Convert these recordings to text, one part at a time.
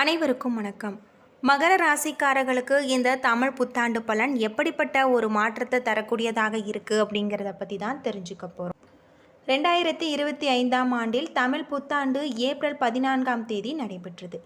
அனைவருக்கும் வணக்கம். மகர ராசிக்காரர்களுக்கு இந்த தமிழ் புத்தாண்டு பலன் எப்படிப்பட்ட ஒரு மாற்றத்தை தரக்கூடியதாக இருக்குது அப்படிங்கிறத பற்றி தான் தெரிஞ்சுக்க போகிறோம் ரெண்டாயிரத்தி இருபத்தி ஐந்தாம் ஆண்டில் தமிழ் புத்தாண்டு ஏப்ரல் பதினான்காம் தேதி நடைபெற்றது.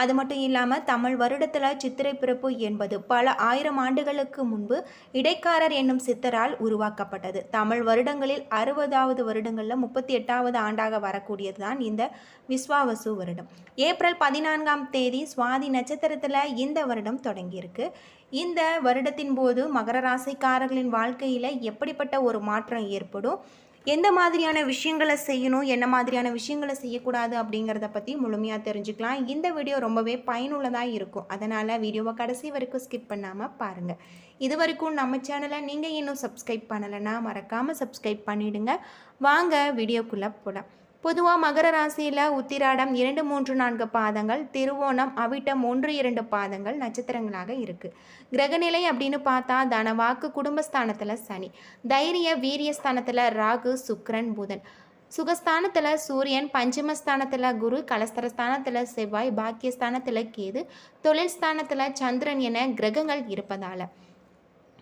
அது மட்டும் இல்லாமல் தமிழ் வருடத்தில் சித்திரை பிறப்பு என்பது பல ஆயிரம் ஆண்டுகளுக்கு முன்பு இடைக்காரர் என்னும் சித்தரால் உருவாக்கப்பட்டது. தமிழ் வருடங்களில் அறுபதாவது வருடங்களில் முப்பத்தி எட்டாவது ஆண்டாக வரக்கூடியது தான் இந்த விஸ்வாவசு வருடம். ஏப்ரல் பதினான்காம் தேதி சுவாதி நட்சத்திரத்தில் இந்த வருடம் தொடங்கியிருக்கு. இந்த வருடத்தின் போது மகர ராசிக்காரர்களின் வாழ்க்கையில் எப்படிப்பட்ட ஒரு மாற்றம் ஏற்படும்? எந்த மாதிரியான விஷயங்களை செய்யணும் என்ன மாதிரியான விஷயங்களை செய்யக்கூடாது அப்படிங்கிறத பற்றி முழுமையாக தெரிஞ்சுக்கலாம். இந்த வீடியோ ரொம்பவே பயனுள்ளதாக இருக்கும். அதனால் வீடியோவை கடைசி வரைக்கும் ஸ்கிப் பண்ணாமல் பாருங்கள் இது வரைக்கும் நம்ம சேனலை நீங்கள் இன்னும் சப்ஸ்கிரைப் பண்ணலைன்னா மறக்காமல் சப்ஸ்கிரைப் பண்ணிவிடுங்க வாங்க வீடியோக்குள்ளே போகலாம் பொதுவாக மகர ராசியில் உத்திராடம் இரண்டு மூன்று நான்கு பாதங்கள் திருவோணம் அவிட்டம் ஒன்று இரண்டு பாதங்கள் நட்சத்திரங்களாக இருக்குது கிரகநிலை அப்படின்னு பார்த்தா தனவாக்கு குடும்பஸ்தானத்தில் சனி தைரிய வீரியஸ்தானத்தில் ராகு சுக்ரன் புதன். சுகஸ்தானத்தில் சூரியன் பஞ்சமஸ்தானத்தில் குரு கலஸ்தரஸ்தானத்தில் செவ்வாய் பாக்கியஸ்தானத்தில் கேது தொழில் ஸ்தானத்தில் சந்திரன் என கிரகங்கள் இருப்பதால்.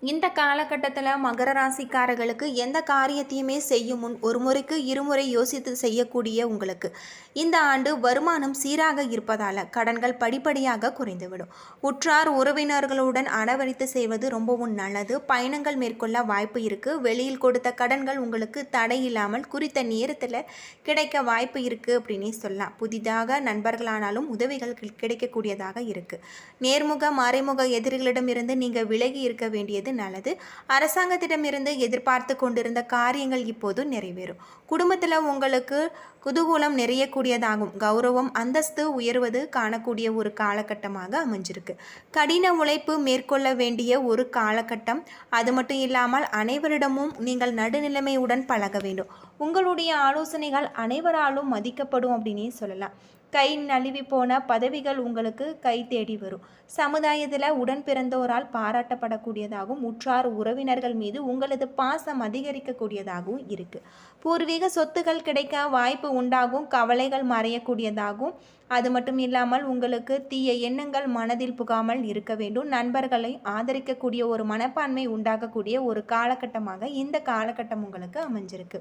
இந்த காலகட்டத்தில் மகர ராசிக்காரர்களுக்கு எந்த காரியத்தையுமே செய்யும் முன் ஒரு முறைக்கு இருமுறை யோசித்து செய்யக்கூடிய உங்களுக்கு இந்த ஆண்டு வருமானம் சீராக இருப்பதால் கடன்கள் படிப்படியாக குறைந்துவிடும். உற்றார் உறவினர்களுடன் அனவரித்து செய்வது ரொம்பவும் நல்லது. பயணங்கள் மேற்கொள்ள வாய்ப்பு இருக்குது வெளியில் கொடுத்த கடன்கள் உங்களுக்கு தடை இல்லாமல் குறித்த நேரத்தில் கிடைக்க வாய்ப்பு இருக்குது அப்படின்னே சொல்லலாம். புதிதாக நண்பர்களானாலும் உதவிகள் கி- கிடைக்கக்கூடியதாக இருக்குது நேர்முக மறைமுக எதிரிகளிடமிருந்து நீங்கள் விலகி இருக்க வேண்டியது நல்லது. அரசாங்கத்திடமிருந்து எதிர்பார்த்து கொண்டிருந்த காரியங்கள் இப்போது நிறைவேறும். குடும்பத்தில் உங்களுக்கு குதூகூலம் நிறையக்கூடியதாகும். கௌரவம் அந்தஸ்து உயர்வது காணக்கூடிய ஒரு காலகட்டமாக அமைஞ்சிருக்கு. கடின உழைப்பு மேற்கொள்ள வேண்டிய ஒரு காலகட்டம். அது மட்டும் இல்லாமல் அனைவரிடமும் நீங்கள் நடுநிலைமையுடன் பழக வேண்டும். உங்களுடைய ஆலோசனைகள் அனைவராலும் மதிக்கப்படும் அப்படின்னே சொல்லலாம். கை நழுவி போன பதவிகள் உங்களுக்கு கை தேடி வரும். சமுதாயத்தில் உடன் பிறந்தோரால் பாராட்டப்படக்கூடியதாகவும் உற்றார் உறவினர்கள் மீது உங்களது பாசம் அதிகரிக்கக்கூடியதாகவும் இருக்குது பூர்வீக சொத்துகள் கிடைக்க வாய்ப்பு உண்டாகும் கவலைகள் மறையக்கூடியதாகும் அது மட்டும் இல்லாமல் உங்களுக்கு தீய எண்ணங்கள் மனதில் புகாமல் இருக்க வேண்டும். நண்பர்களை ஆதரிக்கக்கூடிய ஒரு மனப்பான்மை உண்டாகக்கூடிய ஒரு காலகட்டமாக இந்த காலகட்டம் உங்களுக்கு அமைஞ்சிருக்கு.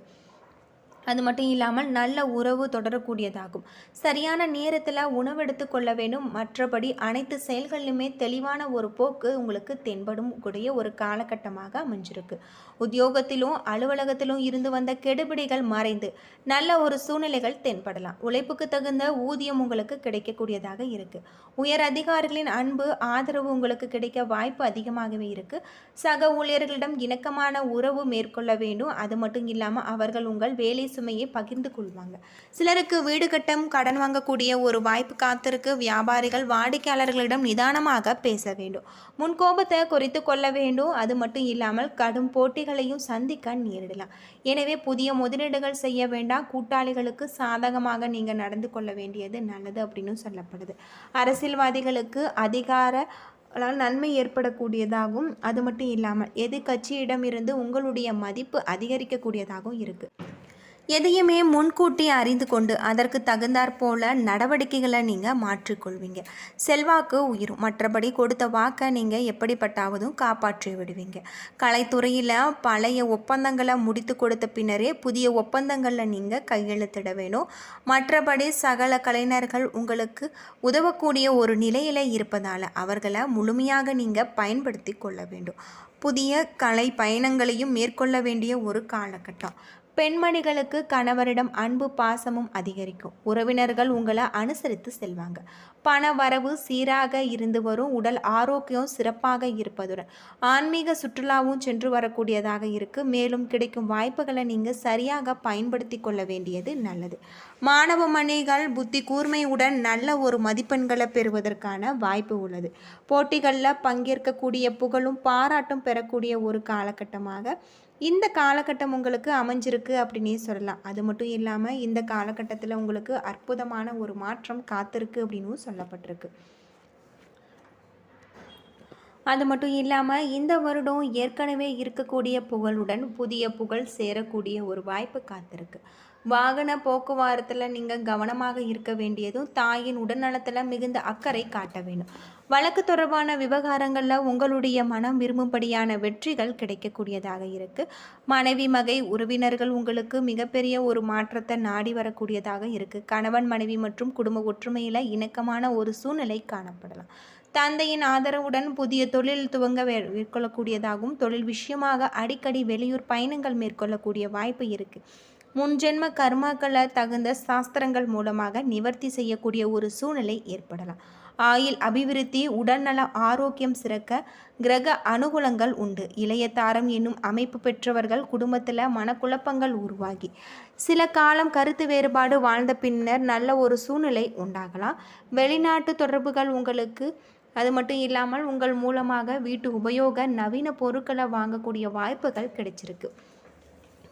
அது மட்டும் இல்லாமல் நல்ல உறவு தொடரக்கூடியதாகும். சரியான நேரத்தில் உணவு எடுத்துக்கொள்ள வேண்டும். மற்றபடி அனைத்து செயல்களிலுமே தெளிவான ஒரு போக்கு உங்களுக்கு தென்படும் கூடிய ஒரு காலகட்டமாக அமைஞ்சிருக்கு. உத்தியோகத்திலும் அலுவலகத்திலும் இருந்து வந்த கெடுபிடிகள் மறைந்து நல்ல ஒரு சூழ்நிலைகள் தென்படலாம். உழைப்புக்கு தகுந்த ஊதியம் உங்களுக்கு கிடைக்கக்கூடியதாக இருக்கு. உயர் அதிகாரிகளின் அன்பு ஆதரவு உங்களுக்கு கிடைக்க வாய்ப்பு அதிகமாகவே இருக்கு. சக ஊழியர்களிடம் இணக்கமான உறவு மேற்கொள்ள வேண்டும். அது மட்டும் இல்லாமல் அவர்கள் உங்கள் வேலை சுமையை பகிர்ந்து கொள்வாங்க. சிலருக்கு வீடு கட்டம் கடன் வாங்கக்கூடிய ஒரு வாய்ப்பு காத்திருக்கு. வியாபாரிகள் வாடிக்கையாளர்களிடம் நிதானமாக பேச வேண்டும். முன்கோபத்தை குறைத்து கொள்ள வேண்டும். அது மட்டும் இல்லாமல் கடும் போட்டிகளையும் சந்திக்க நேரிடலாம். எனவே புதிய முதலீடுகள் செய்ய வேண்டாம். கூட்டாளிகளுக்கு சாதகமாக நீங்கள் நடந்து கொள்ள வேண்டியது நல்லது அப்படின்னு சொல்லப்படுது. அரசியல்வாதிகளுக்கு அதிகார நன்மை ஏற்படக்கூடியதாகவும் அது மட்டும் இல்லாமல் எதிர்கட்சியிடமிருந்து உங்களுடைய மதிப்பு அதிகரிக்கக்கூடியதாகவும் இருக்குது எதையுமே முன்கூட்டி அறிந்து கொண்டு அதற்கு தகுந்தாற் போல நடவடிக்கைகளை நீங்கள் மாற்றிக்கொள்வீங்க. செல்வாக்கு உயிரும். மற்றபடி கொடுத்த வாக்கை நீங்கள் எப்படிப்பட்டாவதும் காப்பாற்றி விடுவீங்க. கலைத்துறையில் பழைய ஒப்பந்தங்களை முடித்து கொடுத்த பின்னரே புதிய ஒப்பந்தங்களில் நீங்கள் கையெழுத்திட வேணும். மற்றபடி சகல கலைஞர்கள் உங்களுக்கு உதவக்கூடிய ஒரு நிலையில் இருப்பதால் அவர்களை முழுமையாக நீங்கள் பயன்படுத்தி கொள்ள வேண்டும். புதிய கலை பயணங்களையும் மேற்கொள்ள வேண்டிய ஒரு காலகட்டம். பெண்மணிகளுக்கு கணவரிடம் அன்பு பாசமும் அதிகரிக்கும். உறவினர்கள் உங்களை அனுசரித்து செல்வாங்க. பண வரவு சீராக இருந்து வரும். உடல் ஆரோக்கியம் சிறப்பாக இருப்பதுடன் ஆன்மீக சுற்றுலாவும் சென்று வரக்கூடியதாக இருக்குது மேலும் கிடைக்கும் வாய்ப்புகளை நீங்கள் சரியாக பயன்படுத்தி கொள்ள வேண்டியது நல்லது. மாணவ மணிகள் புத்தி கூர்மையுடன் நல்ல ஒரு மதிப்பெண்களை பெறுவதற்கான வாய்ப்பு உள்ளது. போட்டிகளில் பங்கேற்கக்கூடிய புகழும் பாராட்டும் பெறக்கூடிய ஒரு காலகட்டமாக இந்த காலகட்டம் உங்களுக்கு அமைஞ்சிருக்கு அப்படின்னே சொல்லலாம். அது மட்டும் இல்லாமல் இந்த காலகட்டத்தில் உங்களுக்கு அற்புதமான ஒரு மாற்றம் காத்திருக்கு அப்படின்னும் சொல்லப்பட்டிருக்கு. அது மட்டும் இல்லாமல் இந்த வருடம் ஏற்கனவே இருக்கக்கூடிய புகழுடன் புதிய புகழ் சேரக்கூடிய ஒரு வாய்ப்பு காத்திருக்கு. வாகன போக்குவரத்தில் நீங்கள் கவனமாக இருக்க வேண்டியதும் தாயின் உடல்நலத்தில் மிகுந்த அக்கறை காட்ட வேண்டும். வழக்கு தொடர்பான விவகாரங்களில் உங்களுடைய மனம் விரும்பும்படியான வெற்றிகள் கிடைக்கக்கூடியதாக இருக்குது மனைவி மகை உறவினர்கள் உங்களுக்கு மிகப்பெரிய ஒரு மாற்றத்தை நாடி வரக்கூடியதாக இருக்குது கணவன் மனைவி மற்றும் குடும்ப ஒற்றுமையில் இணக்கமான ஒரு சூழ்நிலை காணப்படலாம். தந்தையின் ஆதரவுடன் புதிய தொழில் துவங்க மேற்கொள்ளக்கூடியதாகவும் தொழில் விஷயமாக அடிக்கடி வெளியூர் பயணங்கள் மேற்கொள்ளக்கூடிய வாய்ப்பு இருக்குது முன்ஜென்ம கர்மாக்களை தகுந்த சாஸ்திரங்கள் மூலமாக நிவர்த்தி செய்யக்கூடிய ஒரு சூழ்நிலை ஏற்படலாம். ஆயில் அபிவிருத்தி உடல்நல ஆரோக்கியம் சிறக்க கிரக அனுகூலங்கள் உண்டு. இளைய தாரம் என்னும் அமைப்பு பெற்றவர்கள் குடும்பத்தில் மனக்குழப்பங்கள் உருவாகி. சில காலம் கருத்து வேறுபாடு வாழ்ந்த பின்னர் நல்ல ஒரு சூழ்நிலை உண்டாகலாம். வெளிநாட்டு தொடர்புகள் உங்களுக்கு அது மட்டும் இல்லாமல் உங்கள் மூலமாக வீட்டு உபயோக நவீன பொருட்களை வாங்கக்கூடிய வாய்ப்புகள் கிடைச்சிருக்கு.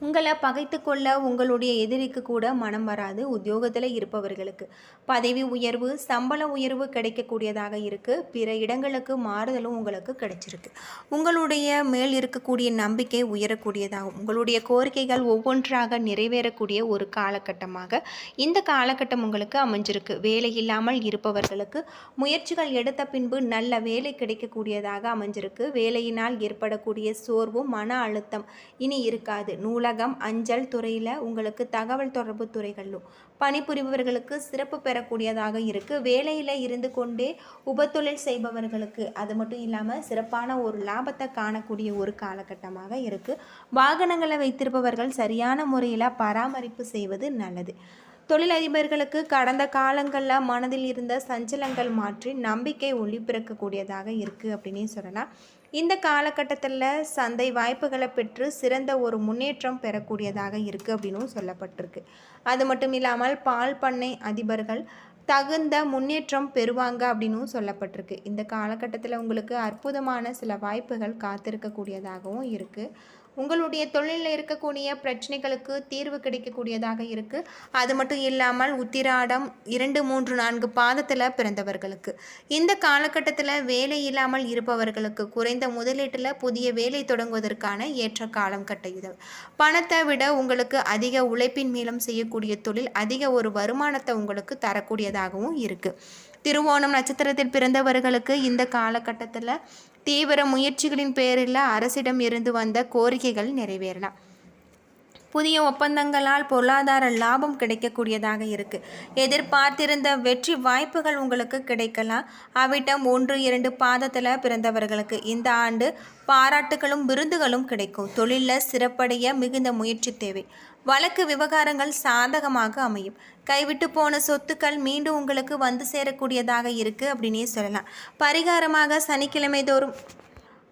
உங்களை பகைத்து கொள்ள உங்களுடைய எதிரிக்கு கூட மனம் வராது உத்தியோகத்தில் இருப்பவர்களுக்கு. பதவி உயர்வு சம்பள உயர்வு கிடைக்கக்கூடியதாக இருக்குது பிற இடங்களுக்கு மாறுதலும் உங்களுக்கு கிடைச்சிருக்கு. உங்களுடைய மேல் இருக்கக்கூடிய நம்பிக்கை உயரக்கூடியதாகும். உங்களுடைய கோரிக்கைகள் ஒவ்வொன்றாக நிறைவேறக்கூடிய ஒரு காலகட்டமாக இந்த காலகட்டம் உங்களுக்கு அமைஞ்சிருக்கு. வேலை இல்லாமல் இருப்பவர்களுக்கு முயற்சிகள் எடுத்த பின்பு நல்ல வேலை கிடைக்கக்கூடியதாக அமைஞ்சிருக்கு. வேலையினால் ஏற்படக்கூடிய சோர்வும் மன அழுத்தம் இனி இருக்காது. நூலகம் அஞ்சல் துறையில் உங்களுக்கு தகவல் தொடர்பு துறைகளிலும் பணிபுரிபவர்களுக்கு சிறப்பு பெறக்கூடியதாக இருக்குது வேலையில் இருந்து கொண்டே உபத்தொழில் செய்பவர்களுக்கு அது மட்டும் இல்லாமல் சிறப்பான ஒரு லாபத்தை காணக்கூடிய ஒரு காலகட்டமாக இருக்குது வாகனங்களை வைத்திருப்பவர்கள் சரியான முறையில் பராமரிப்பு செய்வது நல்லது. தொழிலதிபர்களுக்கு கடந்த காலங்களில் மனதில் இருந்த சஞ்சலங்கள் மாற்றி நம்பிக்கை ஒளி பிறக்கக்கூடியதாக இருக்குது அப்படின்னே சொல்லலாம். இந்த காலகட்டத்தில் சந்தை வாய்ப்புகளை பெற்று சிறந்த ஒரு முன்னேற்றம் பெறக்கூடியதாக இருக்குது அப்படின்னும் சொல்லப்பட்டிருக்கு. அது மட்டும் இல்லாமல் பால் பண்ணை அதிபர்கள் தகுந்த முன்னேற்றம் பெறுவாங்க அப்படின்னும் சொல்லப்பட்டிருக்கு. இந்த காலகட்டத்தில் உங்களுக்கு அற்புதமான சில வாய்ப்புகள் காத்திருக்கக்கூடியதாகவும் இருக்குது உங்களுடைய தொழிலில் இருக்கக்கூடிய பிரச்சனைகளுக்கு தீர்வு கிடைக்கக்கூடியதாக இருக்குது அது மட்டும் இல்லாமல் உத்திராடம் இரண்டு மூன்று நான்கு பாதத்தில் பிறந்தவர்களுக்கு. இந்த காலகட்டத்தில் வேலை இல்லாமல் இருப்பவர்களுக்கு குறைந்த முதலீட்டில் புதிய வேலை தொடங்குவதற்கான ஏற்ற காலம் கட்டையுது பணத்தை விட உங்களுக்கு அதிக உழைப்பின் மேலும் செய்யக்கூடிய தொழில் அதிக ஒரு வருமானத்தை உங்களுக்கு தரக்கூடியதாகவும் இருக்குது திருவோணம் நட்சத்திரத்தில் பிறந்தவர்களுக்கு இந்த காலகட்டத்தில் தீவிர முயற்சிகளின் பேரில் அரசிடம் இருந்து வந்த கோரிக்கைகள் நிறைவேறலாம். புதிய ஒப்பந்தங்களால் பொருளாதார லாபம் கிடைக்கக்கூடியதாக இருக்குது எதிர்பார்த்திருந்த வெற்றி வாய்ப்புகள் உங்களுக்கு கிடைக்கலாம். அவிட்டம் ஒன்று இரண்டு பாதத்தில் பிறந்தவர்களுக்கு இந்த ஆண்டு பாராட்டுகளும் விருதுகளும் கிடைக்கும். தொழிலில் சிறப்படைய மிகுந்த முயற்சி தேவை. வழக்கு விவகாரங்கள் சாதகமாக அமையும். கைவிட்டு போன சொத்துக்கள் மீண்டும் உங்களுக்கு வந்து சேரக்கூடியதாக இருக்குது அப்படின்னே சொல்லலாம். பரிகாரமாக சனிக்கிழமை தோறும்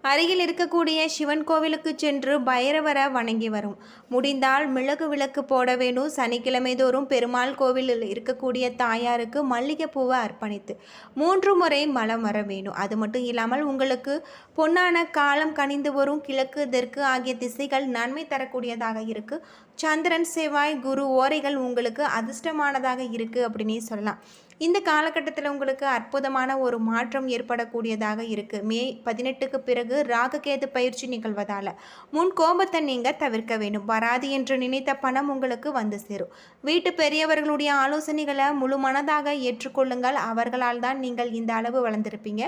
அருகில் இருக்கக்கூடிய சிவன் கோவிலுக்கு சென்று பைரவரை வணங்கி வரும். முடிந்தால் மிளகு விளக்கு போட வேணும். சனிக்கிழமை தோறும் பெருமாள் கோவிலில் இருக்கக்கூடிய தாயாருக்கு மல்லிகைப்பூவை அர்ப்பணித்து மூன்று முறை மலம் வர வேணும். அது மட்டும் இல்லாமல் உங்களுக்கு பொன்னான காலம் கனிந்து வரும். கிழக்கு தெற்கு ஆகிய திசைகள் நன்மை தரக்கூடியதாக இருக்குது சந்திரன் செவ்வாய் குரு ஓரைகள் உங்களுக்கு அதிர்ஷ்டமானதாக இருக்குது அப்படின்னே சொல்லலாம். இந்த காலகட்டத்தில் உங்களுக்கு அற்புதமான ஒரு மாற்றம் ஏற்படக்கூடியதாக இருக்குது மே பதினெட்டுக்கு பிறகு ராகுகேது பயிற்சி நிகழ்வதால். முன் கோபத்தை நீங்கள் தவிர்க்க வேண்டும். வராது என்று நினைத்த பணம் உங்களுக்கு வந்து சேரும். வீட்டு பெரியவர்களுடைய ஆலோசனைகளை முழு மனதாக ஏற்றுக்கொள்ளுங்கள். அவர்களால் தான் நீங்கள் இந்த அளவு வளர்ந்திருப்பீங்க.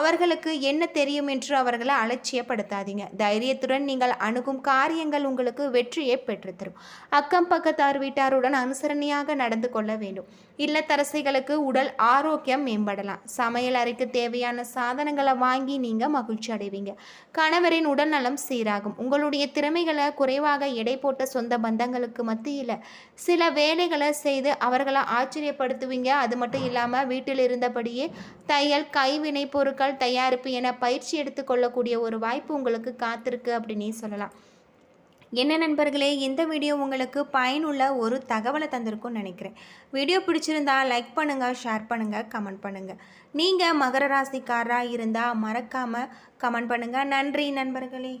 அவர்களுக்கு என்ன தெரியும் என்று அவர்களை அலட்சியப்படுத்தாதீங்க. தைரியத்துடன் நீங்கள் அணுகும் காரியங்கள் உங்களுக்கு வெற்றியை பெற்றுத்தரும். அக்கம் பக்கத்தார் வீட்டாருடன் அனுசரணையாக நடந்து கொள்ள வேண்டும். இல்லத்தரசிகளுக்கு உடல் ஆரோக்கியம் மேம்படலாம். சமையல் அறைக்கு தேவையான சாதனங்களை வாங்கி நீங்கள் மகிழ்ச்சி அடைவீங்க. கணவரின் உடல்நலம் சீராகும். உங்களுடைய திறமைகளை குறைவாக எடை போட்ட சொந்த பந்தங்களுக்கு மத்தியில் சில வேலைகளை செய்து அவர்களை ஆச்சரியப்படுத்துவீங்க. அது மட்டும் இல்லாமல் வீட்டில் இருந்தபடியே தையல் கைவினை பொருட்கள் தயாரிப்பு என பயிற்சி எடுத்துக்கொள்ளக்கூடிய ஒரு வாய்ப்பு உங்களுக்கு காத்திருக்கு அப்படின்னே சொல்லலாம். என்ன நண்பர்களே இந்த வீடியோ உங்களுக்கு பயனுள்ள ஒரு தகவலை தந்திருக்கும்னு நினைக்கிறேன். வீடியோ பிடிச்சிருந்தா லைக் பண்ணுங்கள் ஷேர் பண்ணுங்கள் கமெண்ட் பண்ணுங்கள் நீங்கள் மகர ராசிக்காரராக இருந்தால் மறக்காமல் கமெண்ட் பண்ணுங்கள் நன்றி நண்பர்களே.